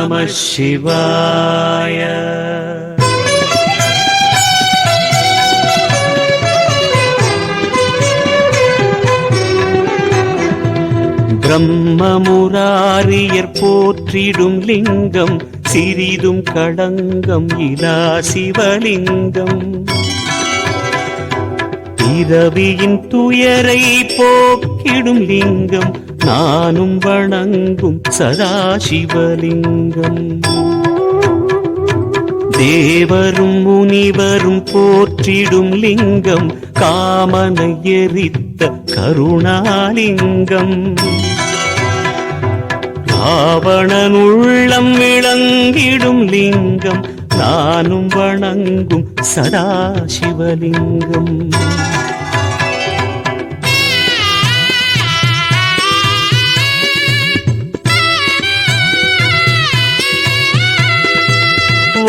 நம சிவாய. பிரம்மமுராரியர் போற்றிடும் லிங்கம் சிறிதும் களங்கம் இலா சிவலிங்கம். பிறவியின் துயரை போக்கிடும் லிங்கம் நானும் வணங்கும் சதாசிவலிங்கம். தேவரும் முனிவரும் போற்றிடும் லிங்கம் காமனை எரித்த கருணாலிங்கம். ராவணன் உள்ளம் விளங்கிடும் லிங்கம் நானும் வணங்கும் சதாசிவலிங்கம்.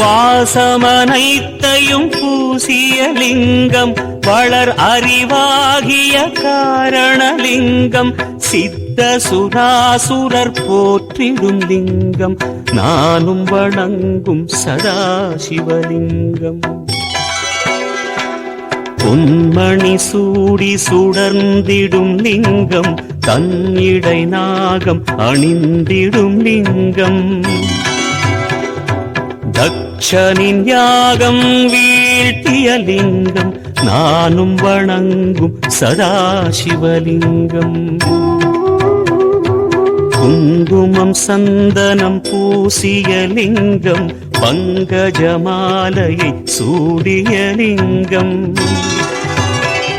வாசமனைத்தையும் பூசிய லிங்கம் வளர் அறிவாகிய காரணலிங்கம் சித்த சுராசுரர் போற்றிடும் லிங்கம் நானும் வணங்கும் சதாசிவலிங்கம். பொன்மணி சூடி சுடர்ந்திடும் லிங்கம் தன்னிடை நாகம் அணிந்திடும் லிங்கம். தக்ஷனின் யாகம் வீழ்த்திய லிங்கம் நானும் வணங்கும் சதாசிவலிங்கம். குங்குமம் சந்தனம் பூசிய லிங்கம் பங்கஜமாலையை சூடிய லிங்கம்.